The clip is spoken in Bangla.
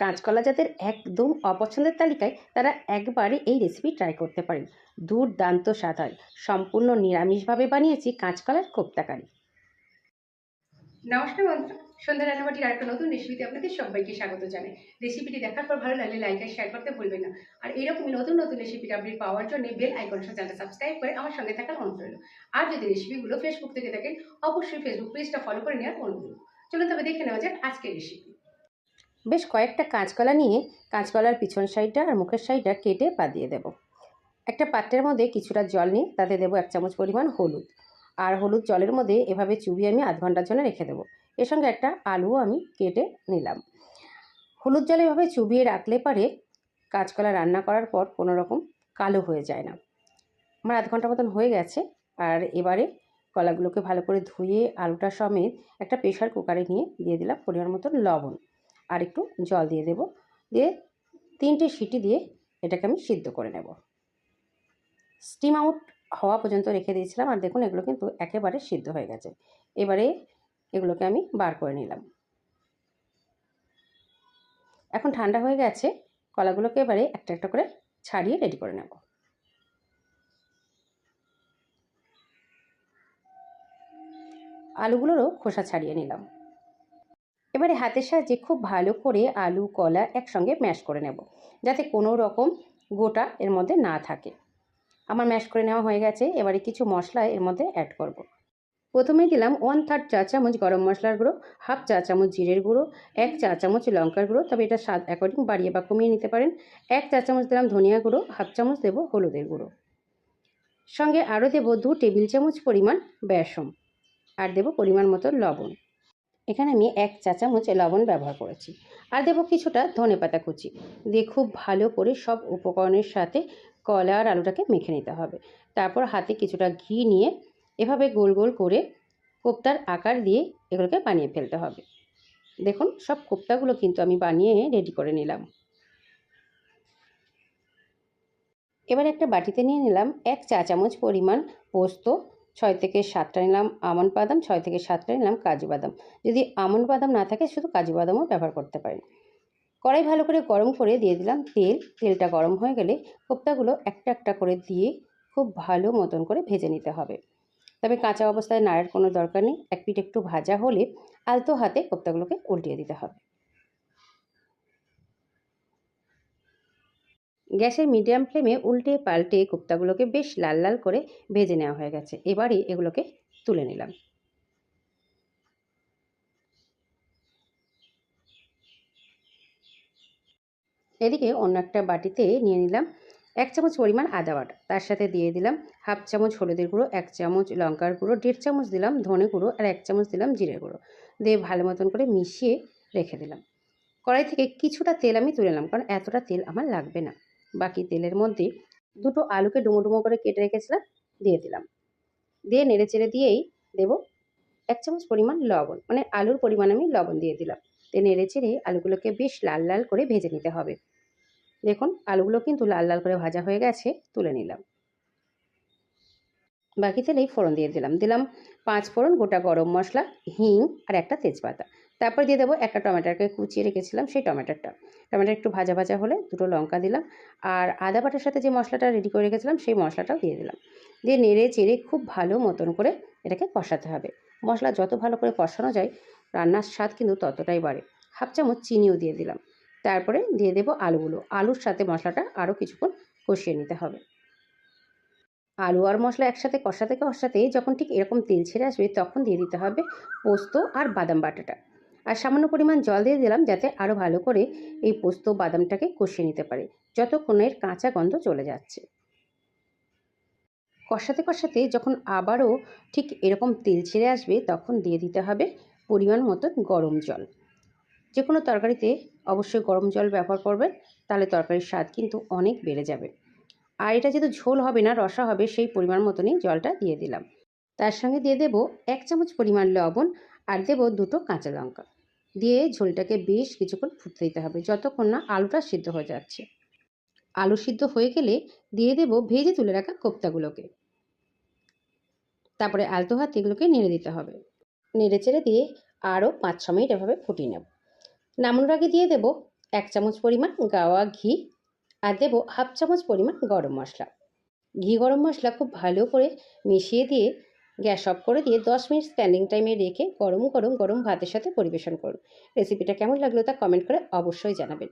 কাঁচকলা যাদের একদম অপছন্দের তালিকায় তারা একবারে এই রেসিপি ট্রাই করতে পারেন। দুর্দান্ত স্বাদ হয়। সম্পূর্ণ নিরামিষভাবে বানিয়েছি কাঁচকলার কোপ্তাকারি। নমস্কার বন্ধুরা। সন্ধ্যা রান্নাবাটির আরেকটা নতুন রেসিপিতে আপনাদের সবাইকে স্বাগত জানাই। রেসিপিটি দেখার পর ভালো লাগলে লাইক আর শেয়ার করতে ভুলবেন না। আর এরকমই নতুন নতুন রেসিপিটা আপনি পাওয়ার জন্য বেল আইকন চ্যানেলটা সাবস্ক্রাইব করে আমার সঙ্গে থাকার অনুরোধ রইল। আর যদি রেসিপিগুলো ফেসবুক থেকে থাকেন অবশ্যই ফেসবুক পেজটা ফলো করে নেওয়ার অনুরোধ। চলুন তবে দেখে নেওয়া যাক আজকের রেসিপি বেশ কয়েকটা কাঁচকলা নিয়ে কাঁচকলার পিছন সাইডটা আর মুখের সাইডটা কেটে পা দিয়ে দেবো। একটা পাত্রের মধ্যে কিছুটা জল নিয়ে তাতে দেবো এক চামচ পরিমাণ হলুদ। আর হলুদ জলের মধ্যে এভাবে চুবিয়ে আমি আধ ঘণ্টার জন্য রেখে দেবো। এর সঙ্গে একটা আলুও আমি কেটে নিলাম। হলুদ জলে এভাবে চুবিয়ে রাখলে পারে কাঁচকলা রান্না করার পর কোনো রকম কালো হয়ে যায় না। আমার আধ ঘণ্টা মতন হয়ে গেছে। আর এবারে কলাগুলোকে ভালো করে ধুয়ে আলুটা সমেত একটা প্রেশার কুকারে নিয়ে দিয়ে দিলাম পরিমাণ মতন লবণ। আর একটু জল দিয়ে দেব। দিয়ে তিনটে সিটি দিয়ে এটাকে আমি সিদ্ধ করে নেব। স্টিম আউট হওয়া পর্যন্ত রেখে দিয়েছিলাম। আর দেখুন, এগুলো কিন্তু একেবারে সিদ্ধ হয়ে গেছে। এবারে এগুলোকে আমি বার করে নিলাম। এখন ঠান্ডা হয়ে গেছে। কলাগুলোকে এবারে একটা একটা করে ছাড়িয়ে রেডি করে নেব। আলুগুলোরও খোসা ছাড়িয়ে নিলাম। এবারে হাতের সাহায্যে খুব ভালো করে আলু, কলা একসঙ্গে ম্যাশ করে নেব। যাতে কোনো রকম গোটা এর মধ্যে না থাকে। আমার ম্যাশ করে নেওয়া হয়ে গেছে। এবারে কিছু মশলা এর মধ্যে অ্যাড করব। প্রথমেই দিলাম ওয়ান থার্ড চা চামচ গরম মশলার গুঁড়ো হাফ চা চামচ জিরের গুঁড়ো, এক চা চামচ লঙ্কার গুঁড়ো, তবে এটা স্বাদ অ্যাকর্ডিং বাড়িয়ে বা কমিয়ে নিতে পারেন। এক চা চামচ দিলাম ধনিয়া গুঁড়ো হাফ চামচ দেবো হলুদের গুঁড়ো। সঙ্গে আরও দেবো দু টেবিল চামচ পরিমাণ বেসম আর দেবো পরিমাণ মতো লবণ। এখানে আমি এক চা চামচ লবণ ব্যবহার করেছি। আর দেবো কিছুটা ধনে পাতা কুচি। দিয়ে খুব ভালো করে সব উপকরণের সাথে কলা আর আলুটাকে মেখে নিতে হবে। তারপর হাতে কিছুটা ঘি নিয়ে এভাবে গোল গোল করে কোপ্তার আকার দিয়ে এগুলোকে বানিয়ে ফেলতে হবে। দেখুন, সব কোপ্তাগুলো কিন্তু আমি বানিয়ে রেডি করে নিলাম। এবার একটা বাটিতে নিয়ে নিলাম এক চা চামচ পরিমাণ পোস্ত ছয় থেকে সাতটা নিলাম আমন্ড বাদাম, ছয় থেকে সাতটা নিলাম কাজু বাদাম। যদি আমন্ড বাদাম না থাকে, শুধু কাজু বাদামও ব্যবহার করতে পারেন। কড়াই ভালো করে গরম করে দিয়ে দিলাম তেল। তেলটা গরম হয়ে গেলে কোপ্তাগুলো একটা একটা করে দিয়ে খুব ভালো মতন করে ভেজে নিতে হবে। তবে কাঁচা অবস্থায় নাড়ার কোনো দরকার নেই। এক পিঠ একটু ভাজা হলে আলতো হাতে কোপ্তাগুলোকে উল্টিয়ে দিতে হবে। গ্যাসের মিডিয়াম ফ্লেমে উল্টে পাল্টে কোপ্তাগুলোকে বেশ লাল লাল করে ভেজে নেওয়া হয়ে গেছে। এবারে এগুলোকে তুলে নিলাম। এদিকে অন্য একটা বাটিতে নিয়ে নিলাম এক চামচ পরিমাণ আদা বাটা। তার সাথে দিয়ে দিলাম হাফ চামচ হলুদের গুঁড়ো, এক চামচ লঙ্কার গুঁড়ো, দেড় চামচ দিলাম ধনে গুঁড়ো আর এক চামচ দিলাম জিরে গুঁড়ো। দিয়ে ভালো মতন করে মিশিয়ে রেখে দিলাম। কড়াই থেকে কিছুটা তেল আমি তুলে নিলাম, কারণ এতটা তেল আমার লাগবে না। বাকি তেলের মধ্যে দুটো আলুকে ডুমো ডুমো করে কেটে রেখেছিলাম, দিয়ে দিলাম। দিয়ে নেড়ে চেড়ে দিয়েই দেবো এক চামচ পরিমাণ লবণ মানে আলুর পরিমাণ আমি লবণ দিয়ে দিলাম। দিয়ে নেড়ে চেড়ে আলুগুলোকে বেশ লাল লাল করে ভেজে নিতে হবে। দেখুন, আলুগুলো কিন্তু লাল লাল করে ভাজা হয়ে গেছে, তুলে নিলাম। বাকি তেলেই ফোড়ন দিয়ে দিলাম। দিলাম পাঁচ ফোড়ন গোটা গরম মশলা, হিং আর একটা তেজপাতা। তারপর দিয়ে দেবো একটা টমেটোকে কুচিয়ে রেখেছিলাম, সেই টমেটোটা। টমেটো একটু ভাজা ভাজা হলে দুটো লঙ্কা দিলাম আর আদা বাটার সাথে যে মশলাটা রেডি করে রেখেছিলাম, সেই মশলাটাও দিয়ে দিলাম। দিয়ে নেড়ে চেড়ে খুব ভালো মতন করে এটাকে কষাতে হবে। মশলা যত ভালো করে কষানো যায়, রান্নার স্বাদ কিন্তু ততটাই বাড়ে। হাফ চামচ চিনিও দিয়ে দিলাম। তারপরে দিয়ে দেবো আলুগুলো। আলুর সাথে মশলাটা আরও কিছুক্ষণ কষিয়ে নিতে হবে। আলু আর মশলা একসাথে কষাতে কষাতে যখন ঠিক এরকম তেল ছেড়ে আসবে, তখন দিয়ে দিতে হবে পোস্ত আর বাদাম বাটাটা। আর সামান্য পরিমাণ জল দিয়ে দিলাম যাতে আরও ভালো করে এই পোস্ত বাদামটাকে কষিয়ে নিতে পারে, যতক্ষণের কাঁচা গন্ধ চলে যাচ্ছে। কষাতে কষাতে যখন আবারও ঠিক এরকম তেল ছেড়ে আসবে, তখন দিয়ে দিতে হবে পরিমাণ মতো গরম জল। যে কোনো তরকারিতে অবশ্যই গরম জল ব্যবহার করবেন, তাহলে তরকারির স্বাদ কিন্তু অনেক বেড়ে যাবে। আর এটা যেহেতু ঝোল হবে না, রসা হবে, সেই পরিমাণ মতনই জলটা দিয়ে দিলাম। তার সঙ্গে দিয়ে দেব এক চামচ পরিমাণ লবণ আর দেবো দুটো কাঁচা লঙ্কা। দিয়ে ঝোলটাকে বেশ কিছুক্ষণ ফুটতে দিতে হবে যতক্ষণ না আলুটা সিদ্ধ হয়ে যাচ্ছে। আলু সিদ্ধ হয়ে গেলে দিয়ে দেব ভেজে তুলে রাখা কোপ্তাগুলোকে। তারপরে আলতো হাত এগুলোকে নেড়ে দিতে হবে। নেড়ে চেড়ে দিয়ে আরও পাঁচ ছ মিনিট এভাবে ফুটিয়ে নেব। নামানোর আগে দিয়ে দেব এক চামচ পরিমাণ গাওয়া ঘি আর দেবো হাফ চামচ পরিমাণ গরম মশলা। ঘি গরম মশলা খুব ভালো করে মিশিয়ে দিয়ে গ্যাস অফ করে দিয়ে দশ মিনিট স্ট্যান্ডিং টাইমে রেখে গরম গরম গরম ভাতের সাথে পরিবেশন করুন। রেসিপিটা কেমন লাগল তা কমেন্ট করে অবশ্যই জানাবেন।